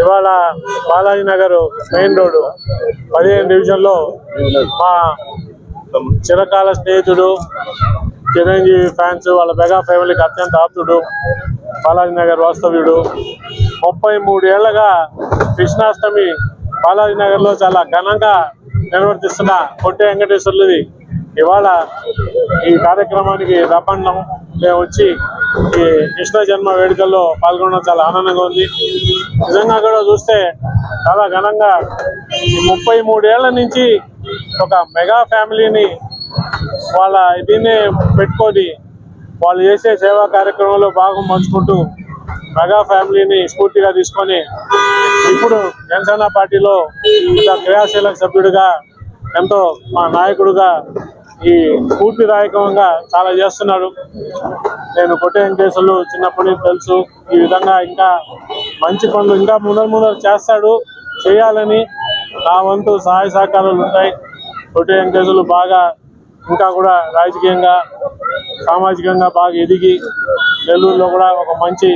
ఇవాళ Balaji Nagar main road పదిహేను డివిజన్లో మా చిరకాల స్నేహితుడు చిరంజీవి ఫ్యాన్స్ వాళ్ళ మెగా ఫ్యామిలీకి అత్యంత ఆప్తుడు బాలాజీ నగర్ వాస్తవ్యుడు. ముప్పై మూడేళ్ళగా కృష్ణాష్టమి బాలాజీ నగర్లో చాలా ఘనంగా నిర్వర్తిస్తున్న కొట్టే వెంకటేశ్వర్లది. ఇవాళ ఈ కార్యక్రమానికి రప్పండం మేము వచ్చి ఈ కృష్ణ జన్మ వేడుకల్లో పాల్గొనడం చాలా ఆనందంగా ఉంది. నిజంగా కూడా చూస్తే చాలా ఘనంగా ఈ ముప్పై మూడేళ్ళ నుంచి ఒక మెగా ఫ్యామిలీని వాళ్ళ దీన్నే పెట్టుకొని వాళ్ళు చేసే సేవా కార్యక్రమంలో భాగం పంచుకుంటూ మెగా ఫ్యామిలీని స్ఫూర్తిగా తీసుకొని ఇప్పుడు జనసేన పార్టీలో ఒక క్రియాశీలక సభ్యుడిగా ఎంతో మా నాయకుడుగా ఈ స్ఫూర్తిదాయకంగా చాలా చేస్తున్నాడు. నేను కొట్టే వెంకటేశ్వర్లు చిన్నప్పటి నుంచి తెలుసు. ఈ విధంగా ఇంకా మంచి పనులు ఇంకా ముందర ముందర చేస్తాడు చేయాలని నా వంతు సహాయ సహకారాలు ఉంటాయి. కొట్టే వెంకటేశ్వర్లు బాగా ఇంకా కూడా రాజకీయంగా సామాజికంగా బాగా ఎదిగి నెల్లూరులో కూడా ఒక మంచి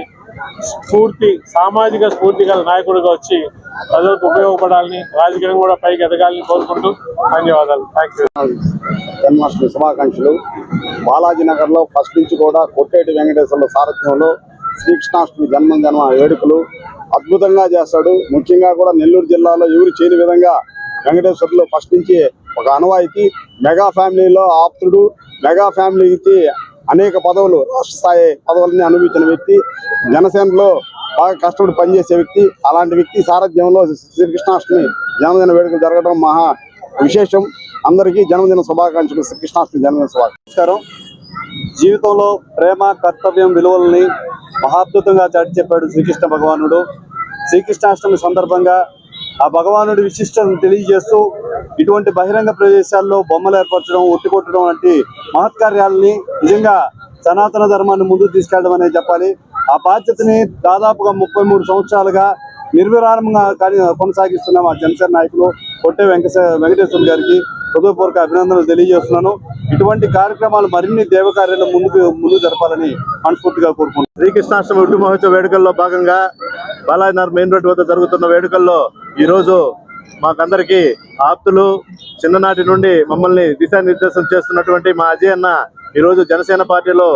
స్ఫూర్తి సామాజిక స్ఫూర్తి గల నాయకుడిగా వచ్చి ప్రజలకు ఉపయోగపడాలని రాజకీయం కూడా పైకి ఎదగాలని కోరుకుంటూ ధన్యవాదాలు. థ్యాంక్ యూ జన్మాష్టమి శుభాకాంక్షలు. బాలాజీ నగర్లో ఫస్ట్ నుంచి కూడా కొట్టేటి వెంకటేశ్వర్ల సారథ్యంలో శ్రీకృష్ణాష్టమి జన్మ జన్మ వేడుకలు అద్భుతంగా చేస్తాడు. ముఖ్యంగా కూడా నెల్లూరు జిల్లాలో ఎవరు చేయని విధంగా వెంకటేశ్వర్లు ఫస్ట్ నుంచి ఒక అనువాయితీ మెగా ఫ్యామిలీలో ఆప్తుడు మెగా ఫ్యామిలీకి అనేక పదవులు రాష్ట్ర స్థాయి పదవులని అనుభవించిన వ్యక్తి. జనసేనలో బాగా కష్టపడి పనిచేసే వ్యక్తి అలాంటి వ్యక్తి సారథ్యంలో శ్రీకృష్ణాష్టమి జన్మదిన వేడుకలు జరగడం మహా విశేషం. అందరికీ జన్మదిన శుభాకాంక్షలు. శ్రీకృష్ణాష్టమి జన్మదిన శుభాకాంక్షలు. నమస్కారం. జీవితంలో ప్రేమ కర్తవ్యం విలువల్ని మహాద్భుతంగా చాటి చెప్పాడు శ్రీకృష్ణ భగవానుడు. శ్రీకృష్ణాష్టమి సందర్భంగా ఆ భగవానుడి విశిష్టతను తెలియజేస్తూ ఇటువంటి బహిరంగ ప్రదేశాల్లో బొమ్మలు ఏర్పరచడం ఒట్టి కొట్టడం వంటి మహత్కార్యాలని నిజంగా సనాతన ధర్మాన్ని ముందుకు తీసుకెళ్ళడం అనేది చెప్పాలి. ఆ బాధ్యతని దాదాపుగా ముప్పై మూడు సంవత్సరాలుగా నిర్విరామంగా కానీ కొనసాగిస్తున్న మా జనసేన నాయకులు కొట్టే వెంకట వెంకటేశ్వర గారికి హృదయపూర్వక అభినందనలు తెలియజేస్తున్నాను. ఇటువంటి కార్యక్రమాలు మరిన్ని దేవకార్యాలు ముందుకు ముందు జరపాలని మనస్ఫూర్తిగా కోరుకుంటున్నాను. శ్రీకృష్ణాష్టమి ఉట్టు మహోత్సవ వేడుకల్లో భాగంగా బాలాజీనగర్ మెయిన్ రోడ్ వద్ద జరుగుతున్న వేడుకల్లో ఈరోజు మాకందరికీ ఆప్తులు చిన్ననాటి నుండి మమ్మల్ని దిశానిర్దేశం చేస్తున్నటువంటి మా అజయ్ అన్న ఈరోజు జనసేన పార్టీలో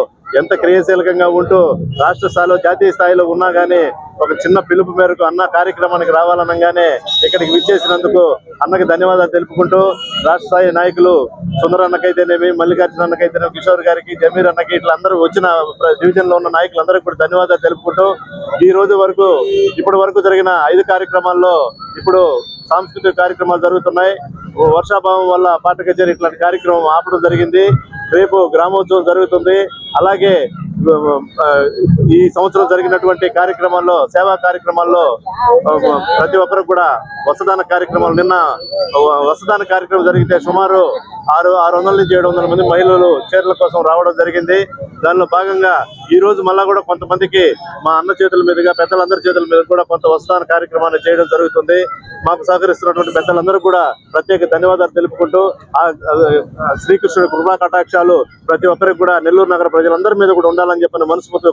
ఎంత క్రియాశీలకంగా ఉంటూ రాష్ట్ర స్థాయిలో జాతీయ స్థాయిలో ఉన్నా కానీ ఒక చిన్న పిలుపు మేరకు అన్న కార్యక్రమానికి రావాలనగానే ఇక్కడికి విచ్చేసినందుకు అన్నకి ధన్యవాదాలు తెలుపుకుంటూ రాష్ట్ర స్థాయి నాయకులు సుందర అన్నకైతేనేమి మల్లికార్జున అన్నకైతేనేమి కిషోర్ గారికి జమీర్ అన్నకి ఇట్లా అందరూ వచ్చిన డివిజన్లో ఉన్న నాయకులందరికీ కూడా ధన్యవాదాలు తెలుపుకుంటూ ఈ రోజు వరకు ఇప్పటి వరకు జరిగిన ఐదు కార్యక్రమాల్లో ఇప్పుడు సాంస్కృతిక కార్యక్రమాలు జరుగుతున్నాయి. వర్షాభావం వల్ల పాట కచేరీ ఇట్లాంటి కార్యక్రమం ఆపడం జరిగింది. రేపు గ్రామోత్సవం జరుగుతుంది. అలాగే ఈ సంవత్సరం జరిగినటువంటి కార్యక్రమాల్లో సేవా కార్యక్రమాల్లో ప్రతి ఒక్కరు కూడా వసదాన కార్యక్రమాలు నిన్న వసదాన కార్యక్రమం జరిగితే సుమారు ఆరు ఆరు వందల నుంచి ఏడు వందల మంది మహిళలు చీరల కోసం రావడం జరిగింది. దానిలో భాగంగా ఈ రోజు మళ్ళా కూడా కొంతమందికి మా అన్న చేతుల మీదుగా పెద్దలందరి చేతుల మీద కూడా కొంత వస్తాన కార్యక్రమాన్ని చేయడం జరుగుతుంది. మాకు సహకరిస్తున్నటువంటి పెద్దలందరూ కూడా ప్రత్యేక ధన్యవాదాలు తెలుపుకుంటూ ఆ శ్రీకృష్ణుడి కృపా కటాక్షాలు ప్రతి ఒక్కరికి కూడా నెల్లూరు నగర ప్రజలందరి మీద కూడా ఉండాలని చెప్పిన మనస్ఫూర్తి